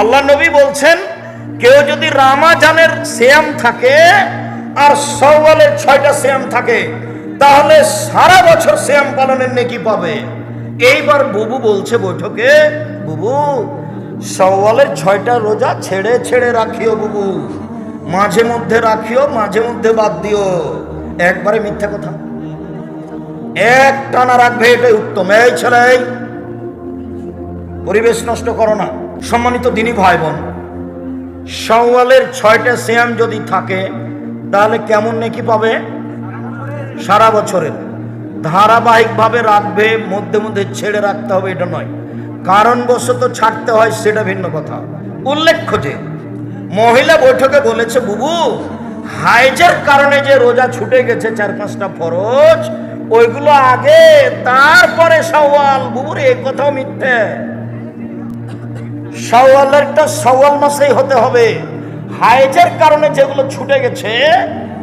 আল্লাহ নবী বলছেন, কেউ যদি রামাজানের শ্যাম থাকে আর সওয়ালের ছয়টা শ্যাম থাকে, তাহলে সারা বছর শ্যাম পালনের নেকি পাবে। এইবার বুবু বলছে বৈঠকে, বুবু, সওয়ালের ছয়টা রোজা ছেড়ে ছেড়ে রাখিও বুবু, মাঝে মধ্যে রাখিও, মাঝে মধ্যে বাদ দিও। একবারে মিথ্যা কথা। এক টানা রাখবে এটাই উত্তম। এই ছেলে। পরিবেশ নষ্ট করো না। সম্মানিত দিনী ভাই বোন সওয়ালের ছয়টা শ্যাম যদি থাকে, তাহলে কেমন নাকি পাবে? সারা বছরের। ধারাবাহিকভাবে রাখবে, মধ্যে মধ্যে ছেড়ে রাখতে হবে, এটা নয়। কারণবশত ছাড়তে হয়, সেটা ভিন্ন কথা। উল্লেখ্য যে, মহিলা বৈঠকে বলেছে, বুবু, হাইজের কারণে যে রোজা ছুটে গেছে, চার পাঁচটা ফরজ, ওইগুলো আগে, তারপরে সওয়াল বুবুর এ কথাও মিথ্যে। সওয়ালেরটা সওয়াল মাসেই হতে হবে। হাইজের কারণে যেগুলো ছুটে গেছে,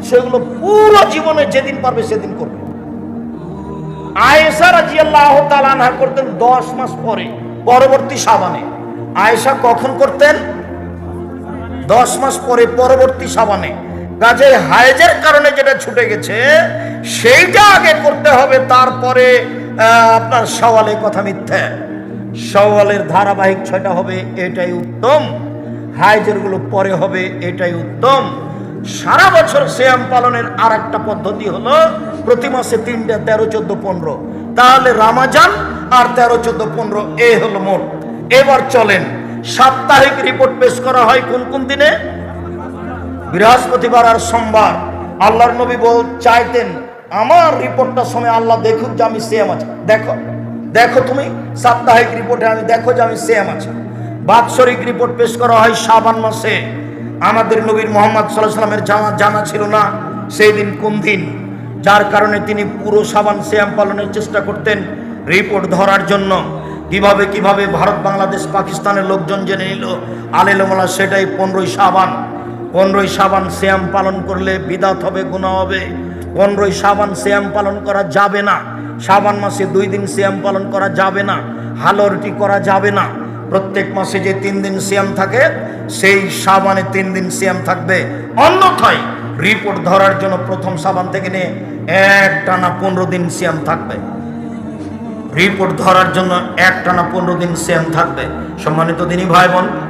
সেগুলো পুরো জীবনে যেদিন পারবে সেদিন করবে। আয়েশা রাজিয়াল্লাহ তালানহা করতেন দশ মাস পরে, পরবর্তী সাবানে। আয়েশা কখন করতেন? দশ মাস পরে, পরবর্তী সাবানে। কাজে হাইজের কারণে যেটা ছুটে গেছে, সেইটা আগে করতে হবে, তারপরে আপনার সওয়ালে কথা মিথ্যে। সওয়ালের ধারাবাহিক ছয়টা হবে, এটাই উত্তম। হাইজেরগুলো পরে হবে, এটাই উত্তম। সারা বছর শ্যাম পালনের আর একটা পদ্ধতি হলো, প্রতি মাসে তিনটা, তেরো, চোদ্দ, পনেরো। তাহলে রামাজান আর তেরো, চোদ্দ, পনেরো, এ হলো মোট। এবার চলেন, সাপ্তাহিক রিপোর্ট পেশ করা হয় কোন কোন দিনে? বৃহস্পতিবার আর সোমবার। আল্লাহর নবী বল চাইতেন, আমার রিপোর্টটার সময় আল্লাহ দেখুক যে আমি সেম আছি। দেখো দেখো তুমি, সাপ্তাহিক রিপোর্টে আমি দেখো যে আমি সেম আছি। বাৎসরিক রিপোর্ট পেশ করা হয় শাবান মাসে। আমাদের নবীর মোহাম্মদ সাল্লাহ সাল্লামের জানা জানা ছিল না সেই দিন কোন দিন। যার কারণে তিনি পুরো সাবান শ্যাম পালনের চেষ্টা করতেন রিপোর্ট ধরার জন্য। কীভাবে কীভাবে ভারত, বাংলাদেশ, পাকিস্তানের লোকজন জেনে নিল আলেলমালা সেটাই পনেরোই সাবান পনেরোই সাবান শ্যাম পালন করলে বিদাত হবে গুণা হবে। পনেরোই সাবান শ্যাম পালন করা যাবে না। সাবান মাসে দুই দিন শ্যাম পালন করা যাবে না হালরটি করা যাবে না। প্রত্যেক মাসে যে তিন দিন শ্যাম থাকে, সেই সাবানে তিন দিন শ্যাম থাকবে। অন্যথায় রিপোর্ট ধরার জন্য প্রথম সাবান থেকে নিয়ে এক টানা পনেরো দিন শ্যাম থাকবে। রিপোর্ট ধরার জন্য এক টানা পনেরো দিন শ্যাম থাকবে। সম্মানিত দিনী ভাই বোন